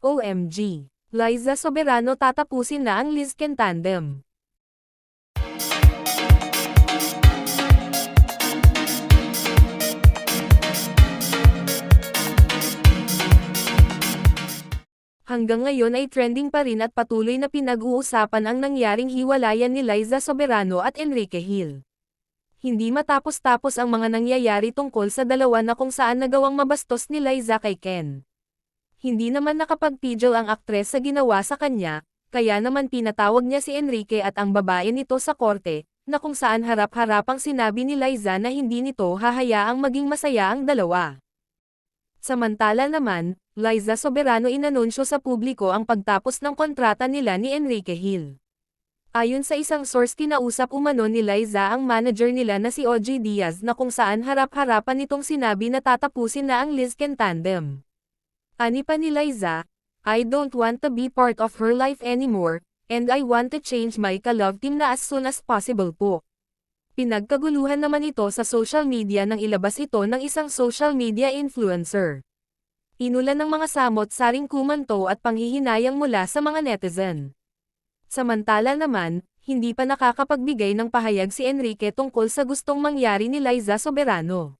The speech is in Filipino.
OMG. Liza Soberano tatapusin na ang Lizken tandem. Hanggang ngayon ay trending pa rin at patuloy na pinag-uusapan ang nangyaring hiwalayan ni Liza Soberano at Enrique Hill. Hindi matapos-tapos ang mga nangyayari tungkol sa dalawa na kung saan nagawang mabastos ni Liza kay Ken. Hindi naman nakapagpidyo ang aktres sa ginawa sa kanya, kaya naman pinatawag niya si Enrique at ang babae nito sa korte, na kung saan harap-harapang sinabi ni Liza na hindi nito hahayaang maging masaya ang dalawa. Samantala naman, Liza Soberano inanunsyo sa publiko ang pagtapos ng kontrata nila ni Enrique Hill. Ayon sa isang source kinausap umano ni Liza ang manager nila na si OJ Diaz na kung saan harap-harapan nitong sinabi na tatapusin na ang Lizken tandem. Ani pa ni Liza, I don't want to be part of her life anymore, and I want to change my ka-love team na as soon as possible po. Pinagkaguluhan naman ito sa social media nang ilabas ito ng isang social media influencer. Inulan ng mga samot-saring kumanto at panghihinayang mula sa mga netizen. Samantala naman, hindi pa nakakapagbigay ng pahayag si Enrique tungkol sa gustong mangyari ni Liza Soberano.